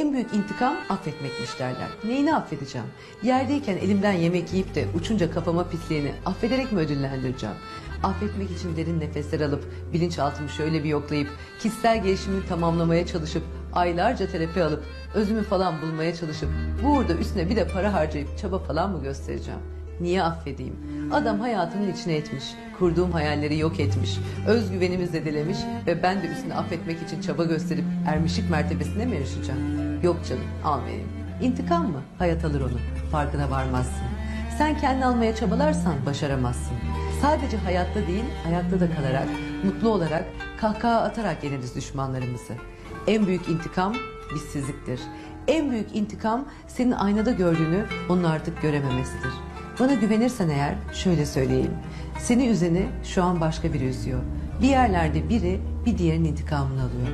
En büyük intikam affetmekmiş derler. Neyini affedeceğim? Yerdeyken elimden yemek yiyip de uçunca kafama pisleyeni affederek mi ödüllendireceğim? Affetmek için derin nefesler alıp bilinçaltımı şöyle bir yoklayıp kişisel gelişimimi tamamlamaya çalışıp aylarca terapi alıp özümü falan bulmaya çalışıp bu uğurda üstüne bir de para harcayıp çaba falan mı göstereceğim? Niye affedeyim? Adam hayatımın içine etmiş, kurduğum hayalleri yok etmiş, özgüvenimi zedelemiş ve ben de üstüne affetmek için çaba gösterip ermişlik mertebesine mi yarışacağım? Yok canım, almayayım. İntikam mı? Hayat alır onu. Farkına varmazsın. Sen kendini almaya çabalarsan başaramazsın. Sadece hayatta değil, ayakta da kalarak, mutlu olarak, kahkaha atarak yeneriz düşmanlarımızı. En büyük intikam bizsizliktir. En büyük intikam senin aynada gördüğünü onun artık görememesidir. Bana güvenirsen eğer şöyle söyleyeyim. Seni üzeni şu an başka biri üzüyor. Bir yerlerde biri bir diğerinin intikamını alıyor.